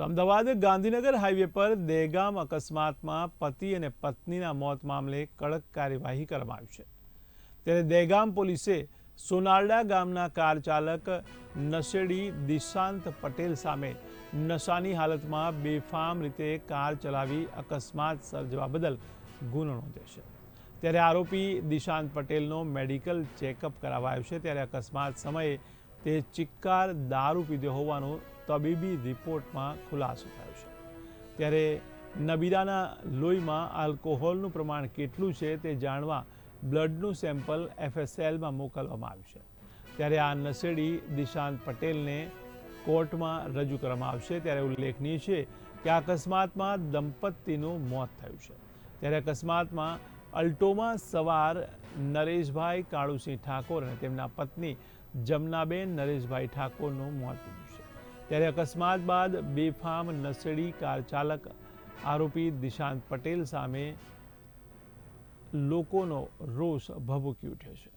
તો અમદાવાદ ગાંધીનગર હાઈવે પર દેગામ અકસ્માતમાં પતિ અને પત્નીના મોત મામલે કડક કાર્યવાહી કરવામાં આવી છે. ત્યારે દેગામ પોલીસે સોનારડા ગામના કાર ચાલક નશેડી દિશાંત પટેલ સામે નશાની હાલતમાં બેફામ રીતે કાર ચલાવી અકસ્માત સર્જવા બદલ ગુનો નોંધ્યો છે. ત્યારે આરોપી દિશાંત પટેલનો મેડિકલ ચેકઅપ કરાવાયો છે. ત્યારે અકસ્માત સમયે તે ચિક્કાર દારૂ પીધો હોવાનો તબીબી રિપોર્ટમાં ખુલાસો થયો છે. ત્યારે નબીરાના લોહીમાં આલ્કોહોલનું પ્રમાણ કેટલું છે તે જાણવા બ્લડનું સેમ્પલ એફએસએલમાં મોકલવામાં આવ્યું છે. ત્યારે આ નશેડી દિશાંત પટેલને કોર્ટમાં રજૂ કરવામાં આવશે. ત્યારે ઉલ્લેખનીય છે કે આ અકસ્માતમાં દંપતીનું મોત થયું છે. ત્યારે અકસ્માતમાં અલ્ટોમાં સવાર નરેશભાઈ કાળુસિંહ ઠાકોર અને તેમના પત્ની જમનાબેન નરેશભાઈ ઠાકોરનું મોત થયું છે. ત્યારે અકસ્માત બાદ બેફામ નસડી કાર ચાલક આરોપી દિશાંત પટેલ સામે લોકોનો રોષ ભભૂકી ઉઠ્યો છે.